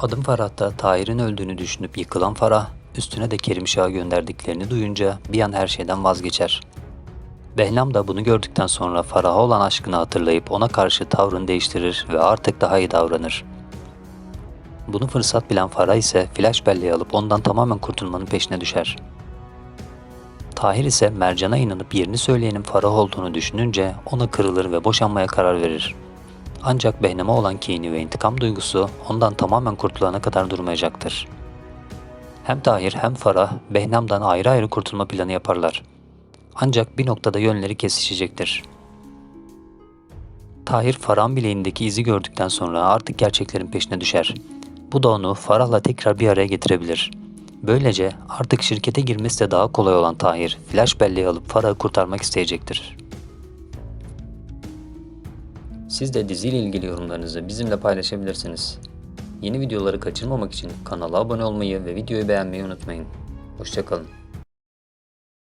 Adım Farah'ta Tahir'in öldüğünü düşünüp yıkılan Farah, üstüne de Kerim Şah'ı gönderdiklerini duyunca bir an her şeyden vazgeçer. Behnam da bunu gördükten sonra Farah'a olan aşkını hatırlayıp ona karşı tavrını değiştirir ve artık daha iyi davranır. Bunu fırsat bilen Farah ise flash belleği alıp ondan tamamen kurtulmanın peşine düşer. Tahir ise Mercan'a inanıp yerini söyleyenin Farah olduğunu düşününce ona kırılır ve boşanmaya karar verir. Ancak Behnam'a olan kini ve intikam duygusu ondan tamamen kurtulana kadar durmayacaktır. Hem Tahir hem Farah Behnam'dan ayrı ayrı kurtulma planı yaparlar. Ancak bir noktada yönleri kesişecektir. Tahir Farah'ın bileğindeki izi gördükten sonra artık gerçeklerin peşine düşer. Bu da onu Farah'la tekrar bir araya getirebilir. Böylece artık şirkete girmesi de daha kolay olan Tahir, flash belleği alıp Farah'ı kurtarmak isteyecektir. Siz de diziyle ilgili yorumlarınızı bizimle paylaşabilirsiniz. Yeni videoları kaçırmamak için kanala abone olmayı ve videoyu beğenmeyi unutmayın. Hoşçakalın.